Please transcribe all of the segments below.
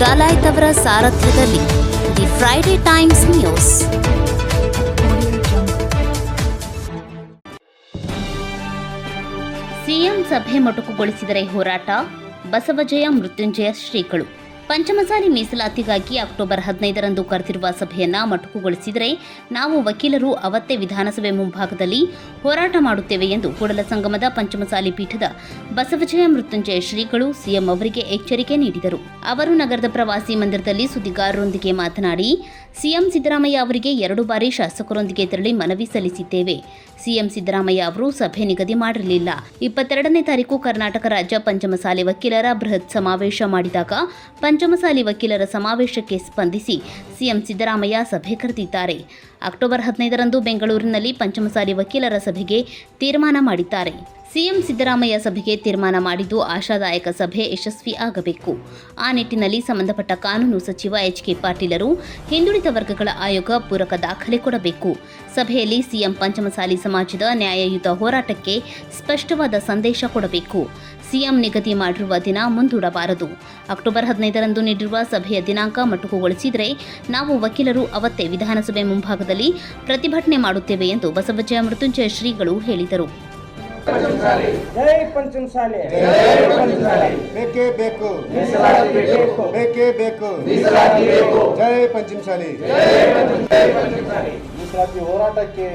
ಡಲಾಯ್ತ್ ಅವರ ಸಾರಥ್ಯದಲ್ಲಿ the Friday Times news. CM ಸಭೆ ಮೊಟಕುಗೊಳಿಸಿದರೆ ಹೋರಾಟ ಬಸವಜಯ ಮೃತ್ಯುಂಜಯ ಶ್ರೀಗಳು. ಪಂಚಮಸಾಲಿ ಮೀಸಲಾತಿಗಾಗಿ ಅಕ್ಟೋಬರ್ ಹದಿನೈದರಂದು ಕರೆದಿರುವ ಸಭೆಯನ್ನು ಮೊಟಕುಗೊಳಿಸಿದರೆ ನಾವು ವಕೀಲರು ಅವತ್ತೇ ವಿಧಾನಸಭೆ ಮುಂಭಾಗದಲ್ಲಿ ಹೋರಾಟ ಮಾಡುತ್ತೇವೆ ಎಂದು ಕೂಡಲ ಸಂಗಮದ ಪಂಚಮಸಾಲಿ ಪೀಠದ ಬಸವಜಯ ಮೃತ್ಯುಂಜಯ ಶ್ರೀಗಳು ಸಿಎಂ ಅವರಿಗೆ ಎಚ್ಚರಿಕೆ ನೀಡಿದರು. ಅವರು ನಗರದ ಪ್ರವಾಸಿ ಮಂದಿರದಲ್ಲಿ ಸುದ್ದಿಗಾರರೊಂದಿಗೆ ಮಾತನಾಡಿ, ಸಿಎಂ ಸಿದ್ದರಾಮಯ್ಯ ಅವರಿಗೆ ಎರಡು ಬಾರಿ ಶಾಸಕರೊಂದಿಗೆ ತೆರಳಿ ಮನವಿ ಸಲ್ಲಿಸಿದ್ದೇವೆ. ಸಿಎಂ ಸಿದ್ದರಾಮಯ್ಯ ಅವರು ಸಭೆ ನಿಗದಿ ಮಾಡಿರಲಿಲ್ಲ. ಇಪ್ಪತ್ತೆರಡನೇ ತಾರೀಕು ಕರ್ನಾಟಕ ರಾಜ್ಯ ಪಂಚಮಸಾಲಿ ವಕೀಲರ ಬೃಹತ್ ಸಮಾವೇಶ ಮಾಡಿದಾಗ ಪಂಚಮಸಾಲಿ ವಕೀಲರ ಸಮಾವೇಶಕ್ಕೆ ಸ್ಪಂದಿಸಿ ಸಿಎಂ ಸಿದ್ದರಾಮಯ್ಯ ಸಭೆ ಕರೆದಿದ್ದಾರೆ. ಅಕ್ಟೋಬರ್ ಹದಿನೈದರಂದು ಬೆಂಗಳೂರಿನಲ್ಲಿ ಪಂಚಮಸಾಲಿ ವಕೀಲರ ಸಭೆಗೆ ತೀರ್ಮಾನ ಮಾಡಿದ್ದಾರೆ. ಸಿಎಂ ಸಿದ್ದರಾಮಯ್ಯ ಸಭೆಗೆ ತೀರ್ಮಾನ ಮಾಡಿದ್ದು ಆಶಾದಾಯಕ ಸಭೆ ಯಶಸ್ವಿ ಆಗಬೇಕು. ಆ ನಿಟ್ಟಿನಲ್ಲಿ ಸಂಬಂಧಪಟ್ಟ ಕಾನೂನು ಸಚಿವ ಎಚ್ ಕೆ ಪಾಟೀಲರು ಹಿಂದುಳಿದ ವರ್ಗಗಳ ಆಯೋಗ ಪೂರಕ ದಾಖಲೆ ಕೊಡಬೇಕು. ಸಭೆಯಲ್ಲಿ ಸಿಎಂ ಪಂಚಮಸಾಲಿ ಸಮಾಜದ ನ್ಯಾಯಯುತ ಹೋರಾಟಕ್ಕೆ ಸ್ಪಷ್ಟವಾದ ಸಂದೇಶ ಕೊಡಬೇಕು. ಸಿಎಂ ನಿಗದಿ ಮಾಡಿರುವ ದಿನ ಮುಂದೂಡಬಾರದು. ಅಕ್ಟೋಬರ್ ಹದಿನೈದರಂದು ನೀಡಿರುವ ಸಭೆಯ ದಿನಾಂಕ ಮೊಟಕುಗೊಳಿಸಿದರೆ ನಾವು ವಕೀಲರು ಅವತ್ತೇ ವಿಧಾನಸಭೆ ಮುಂಭಾಗದಲ್ಲಿ ಪ್ರತಿಭಟನೆ ಮಾಡುತ್ತೇವೆ ಎಂದು ಬಸವಜಯ ಮೃತ್ಯುಂಜಯ ಶ್ರೀಗಳು ಹೇಳಿದರು. ಜೈ ಪಂಚಮಸಾಲಿ ಬೇಕೇ ಬೇಕು ಮೀಸಲಾತಿ ಬೇಕು ಬೇಕೇ ಬೇಕು ಮೀಸಲಾತಿ ಬೇಕು ಜೈ ಪಂಚಮಸಾಲಿ ಮೀಸಲಾತಿ ಹೋರಾಟಕ್ಕೆ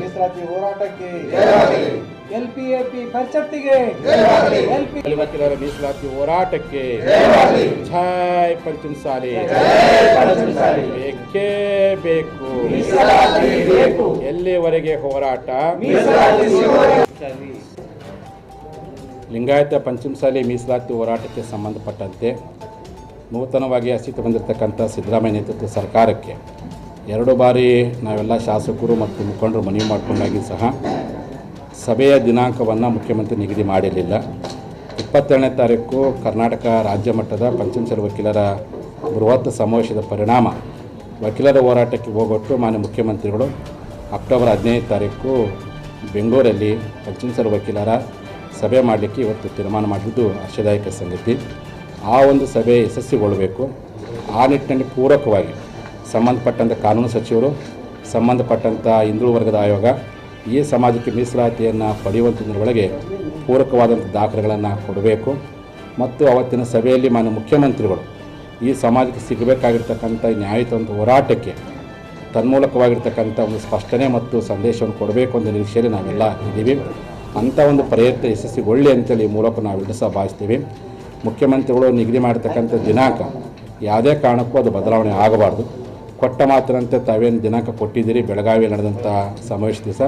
ಮೀಸಲಾತಿ ಹೋರಾಟಕ್ಕೆ ಎಲ್ ಪಿ ಎ ಪಿ ಪರಿಷತ್ತಿಗೆ ಎಲ್ ಪಿ ವಕೀಲರ ಮೀಸಲಾತಿ ಹೋರಾಟಕ್ಕೆ ಜೈ ಪಂಚಮಸಾಲಿ ಬೇಕೇ ಬೇಕು. ಮೀಸಲಾತಿ ಬೇಕು. ಎಲ್ಲಿವರೆಗೆ ಹೋರಾಟ? ಮೀಸಲಾತಿ ಲಿಂಗಾಯತ ಪಂಚಮಸಾಲಿ ಮೀಸಲಾತಿ ಹೋರಾಟಕ್ಕೆ ಸಂಬಂಧಪಟ್ಟಂತೆ ನೂತನವಾಗಿ ಅಸ್ತಿತ್ವ ಬಂದಿರತಕ್ಕಂಥ ಸಿದ್ದರಾಮಯ್ಯ ನೇತೃತ್ವ ಸರ್ಕಾರಕ್ಕೆ ಎರಡು ಬಾರಿ ನಾವೆಲ್ಲ ಶಾಸಕರು ಮತ್ತು ಮುಖಂಡರು ಮನವಿ ಮಾಡಿಕೊಂಡಾಗಿ ಸಹ ಸಭೆಯ ದಿನಾಂಕವನ್ನು ಮುಖ್ಯಮಂತ್ರಿ ನಿಗದಿ ಮಾಡಿರಲಿಲ್ಲ. ಇಪ್ಪತ್ತೆರಡನೇ ತಾರೀಕು ಕರ್ನಾಟಕ ರಾಜ್ಯ ಮಟ್ಟದ ಪಂಚಮಸರ ವಕೀಲರ ಬೃಹತ್ ಸಮಾವೇಶದ ಪರಿಣಾಮ. ವಕೀಲರ ಹೋರಾಟಕ್ಕೆ ಹೋಗೊಟ್ಟು ಮಾನ್ಯ ಮುಖ್ಯಮಂತ್ರಿಗಳು ಅಕ್ಟೋಬರ್ ಹದಿನೈದು ತಾರೀಕು ಬೆಂಗಳೂರಲ್ಲಿ ಪಂಚಮಸರ ವಕೀಲರ ಸಭೆ ಮಾಡಲಿಕ್ಕೆ ಇವತ್ತು ತೀರ್ಮಾನ ಮಾಡಿದ್ದು ಆಶಾದಾಯಕ ಸಂಗತಿ. ಆ ಒಂದು ಸಭೆ ಯಶಸ್ವಿಗೊಳ್ಳಬೇಕು ಆ ನಿಟ್ಟಿನಲ್ಲಿ ಪೂರಕವಾಗಿ ಸಂಬಂಧಪಟ್ಟಂಥ ಕಾನೂನು ಸಚಿವರು ಸಂಬಂಧಪಟ್ಟಂಥ ಹಿಂದುಳು ವರ್ಗದ ಆಯೋಗ ಈ ಸಮಾಜಕ್ಕೆ ಮೀಸಲಾತಿಯನ್ನು ಪಡೆಯುವಂಥದ್ರೊಳಗೆ ಪೂರಕವಾದಂಥ ದಾಖಲೆಗಳನ್ನು ಕೊಡಬೇಕು. ಮತ್ತು ಅವತ್ತಿನ ಸಭೆಯಲ್ಲಿ ಮಾನ್ಯ ಮುಖ್ಯಮಂತ್ರಿಗಳು ಈ ಸಮಾಜಕ್ಕೆ ಸಿಗಬೇಕಾಗಿರ್ತಕ್ಕಂಥ ನ್ಯಾಯಿತ ಒಂದು ಹೋರಾಟಕ್ಕೆ ತನ್ಮೂಲಕವಾಗಿರ್ತಕ್ಕಂಥ ಒಂದು ಸ್ಪಷ್ಟನೆ ಮತ್ತು ಸಂದೇಶವನ್ನು ಕೊಡಬೇಕು ಅಂತ ನಿರೀಕ್ಷೆಯಲ್ಲಿ ನಾವೆಲ್ಲ ಇದ್ದೀವಿ. ಅಂಥ ಒಂದು ಪ್ರಯತ್ನ ಯಶಸ್ವಿಗೊಳ್ಳಿ ಅಂತೇಳಿ ಈ ಮೂಲಕ ನಾವೆಲ್ಲರೂ ಸಹ ಭಾವಿಸ್ತೀವಿ. ಮುಖ್ಯಮಂತ್ರಿಗಳು ನಿಗದಿ ಮಾಡಿರ್ತಕ್ಕಂಥ ದಿನಾಂಕ ಯಾವುದೇ ಕಾರಣಕ್ಕೂ ಅದು ಬದಲಾವಣೆ ಆಗಬಾರ್ದು. ಕೊಟ್ಟ ಮಾತ್ರಂತೆ ತಾವೇನು ದಿನಾಂಕ ಕೊಟ್ಟಿದ್ದೀರಿ? ಬೆಳಗಾವಿ ನಡೆದಂಥ ಸಮಾವೇಶ ದಿವಸ.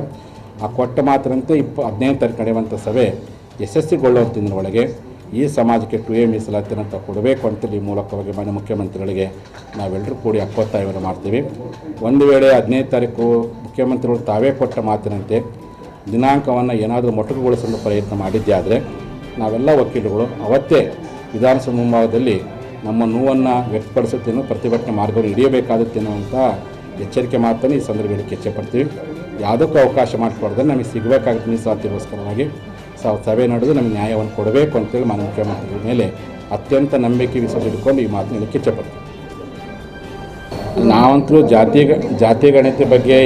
ಆ ಕೊಟ್ಟ ಮಾತ್ರಂತೆ ಇಪ್ಪ ಹದಿನೈದು ತಾರೀಕು ನಡೆಯುವಂಥ ಸಭೆ ಯಶಸ್ವಿಗೊಳ್ಳುವಂಥದ್ರೊಳಗೆ ಈ ಸಮಾಜಕ್ಕೆ ಟು ಎ ಮೀಸಲಾತಿನಂತ ಕೊಡಬೇಕು ಅಂತೇಳಿ ಮೂಲಕವಾಗಿ ಮಾನ್ಯ ಮುಖ್ಯಮಂತ್ರಿಗಳಿಗೆ ನಾವೆಲ್ಲರೂ ಕೂಡಿ ಹಕ್ಕೊತ್ತಾಯವನ್ನು ಮಾಡ್ತೀವಿ. ಒಂದು ವೇಳೆ ಹದಿನೈದು ತಾರೀಕು ಮುಖ್ಯಮಂತ್ರಿಗಳು ತಾವೇ ಕೊಟ್ಟ ಮಾತಿನಂತೆ ದಿನಾಂಕವನ್ನು ಏನಾದರೂ ಮೊಟಕುಗೊಳಿಸಲು ಪ್ರಯತ್ನ ಮಾಡಿದ್ದೇ ಆದರೆ ನಾವೆಲ್ಲ ವಕೀಲರುಗಳು ಅವತ್ತೇ ವಿಧಾನಸಭೆ ಮುಂಭಾಗದಲ್ಲಿ ನಮ್ಮ ನೋವನ್ನು ವ್ಯಕ್ತಪಡಿಸುತ್ತೇನೋ ಪ್ರತಿಭಟನೆ ಮಾರ್ಗವನ್ನು ಹಿಡಿಯಬೇಕಾಗುತ್ತೆ ಅಂತ ಎಚ್ಚರಿಕೆ ಮಾಡ್ತಾನೆ ಈ ಸಂದರ್ಭದಲ್ಲಿ ಹೆಚ್ಚೆ ಪಡ್ತೀವಿ. ಯಾವುದಕ್ಕೂ ಅವಕಾಶ ಮಾಡಿಕೊಡ್ದೆ ನಮಗೆ ಸಿಗಬೇಕಾಗುತ್ತೆ ಮೀಸಲಾತಿಗೋಸ್ಕರವಾಗಿ ಸಾವು ಸಭೆ ನಡೆದು ನಮಗೆ ನ್ಯಾಯವನ್ನು ಕೊಡಬೇಕು ಅಂತೇಳಿ ಮಾನ್ಯ ಮುಖ್ಯಮಂತ್ರಿಗಳ ಮೇಲೆ ಅತ್ಯಂತ ನಂಬಿಕೆ ವಿಶ್ವಾಸ ಈ ಮಾತನ್ನು ಹೇಳಕ್ಕೆ ಇಚ್ಛೆಪಡ್ತೀವಿ ನಾವಂತರೂ ಜಾತಿ ಜಾತಿ ಗಣತಿ ಬಗ್ಗೆ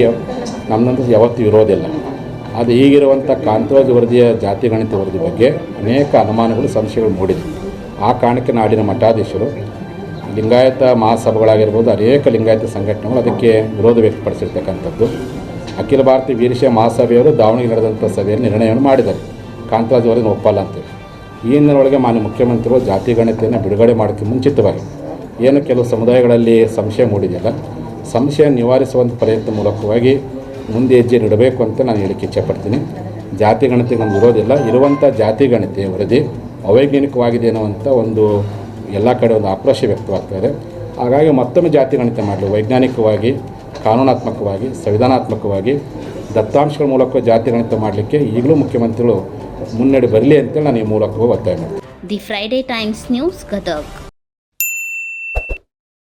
ನಮ್ಮಂತ ಯಾವತ್ತೂ ಇರೋದಿಲ್ಲ ಅದು ಈಗಿರುವಂಥ ಕಾಂತರಾಜ್ ವರದಿಯ ಜಾತಿ ಗಣಿತ ವರದಿ ಬಗ್ಗೆ ಅನೇಕ ಅನುಮಾನಗಳು, ಸಂಶಯಗಳು ಮೂಡಿದೆ. ಆ ಕಾರಣಕ್ಕೆ ನಾಡಿನ ಮಠಾಧೀಶರು. ಲಿಂಗಾಯತ ಮಹಾಸಭೆಗಳಾಗಿರ್ಬೋದು, ಅನೇಕ ಲಿಂಗಾಯತ ಸಂಘಟನೆಗಳು ಅದಕ್ಕೆ ವಿರೋಧ ವ್ಯಕ್ತಪಡಿಸಿರ್ತಕ್ಕಂಥದ್ದು. ಅಖಿಲ ಭಾರತೀಯ ವೀರಶೈವ ಮಹಾಸಭೆಯವರು ದಾವಣಗೆರೆ ನಡೆದಂಥ ಸಭೆಯಲ್ಲಿ ನಿರ್ಣಯವನ್ನು ಮಾಡಿದ್ದಾರೆ ಕಾಂತರಾಜ್ ಅವರಿಗೆ ಒಪ್ಪಲ್ಲ ಅಂತೇಳಿ ಈ ಹಿನ್ನೆಲೆಯೊಳಗೆ ಮಾನ್ಯ ಮುಖ್ಯಮಂತ್ರಿಗಳು ಜಾತಿ ಗಣತಿಯನ್ನು ಬಿಡುಗಡೆ ಮಾಡೋಕ್ಕೆ ಮುಂಚಿತವಾಗಿ, ಏನು ಕೆಲವು ಸಮುದಾಯಗಳಲ್ಲಿ ಸಂಶಯ ಮೂಡಿದೆಯಲ್ಲ ಸಂಶಯ ನಿವಾರಿಸುವಂಥ ಪ್ರಯತ್ನ ಮೂಲಕವಾಗಿ ಮುಂದೆ ಹೆಜ್ಜೆ ನೀಡಬೇಕು ಅಂತ ನಾನು ಹೇಳಿಕೆ ಇಚ್ಛೆಪಡ್ತೀನಿ. ಜಾತಿ ಗಣತಿಗೆ ನಮ್ಗೆ ಇರೋದಿಲ್ಲ ಇರುವಂಥ ಜಾತಿ ಗಣತಿ ವರದಿ ಅವೈಜ್ಞಾನಿಕವಾಗಿದೆ ಅನ್ನೋವಂಥ ಒಂದು ಎಲ್ಲ ಕಡೆ ಒಂದು ಆಕ್ರೋಶ ವ್ಯಕ್ತವಾಗ್ತಾ ಇದೆ. ಹಾಗಾಗಿ ಮತ್ತೊಮ್ಮೆ ಜಾತಿ ಗಣಿತ ಮಾಡಲಿ ವೈಜ್ಞಾನಿಕವಾಗಿ, ಕಾನೂನಾತ್ಮಕವಾಗಿ, ಸಂವಿಧಾನಾತ್ಮಕವಾಗಿ, ದತ್ತಾಂಶಗಳ ಮೂಲಕ ಜಾತಿ ಗಣಿತ ಮಾಡಲಿಕ್ಕೆ ಈಗಲೂ ಮುಖ್ಯಮಂತ್ರಿಗಳು ಮುನ್ನಡೆ ಬರಲಿ ಅಂತೇಳಿ ನಾನು ಈ ಮೂಲಕ ಒತ್ತಾಯ ಮಾಡ್ತೀನಿ. The Friday Times news Gadag